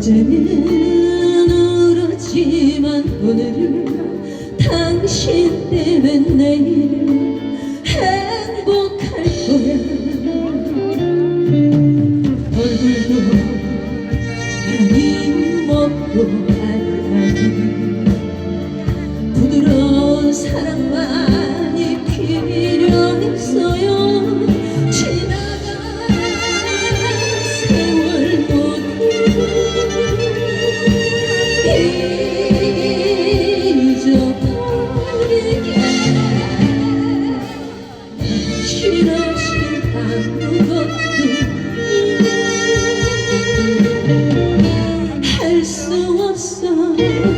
어제는 울었지만 오늘은 당신 때문에 내일은 행복할 거야. 얼굴도 눈이 먹고 아무것도 할 수 없어.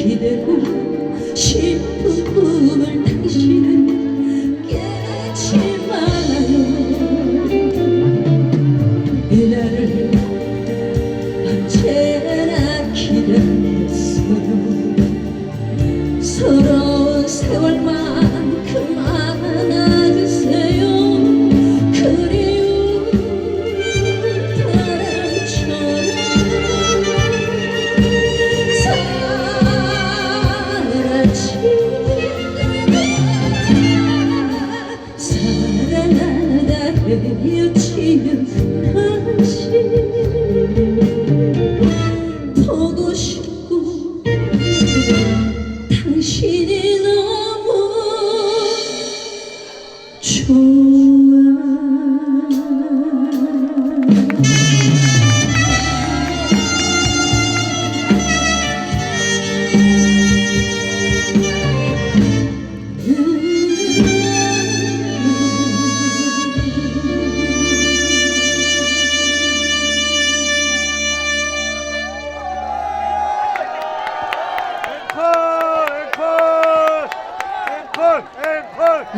পাখি দেখো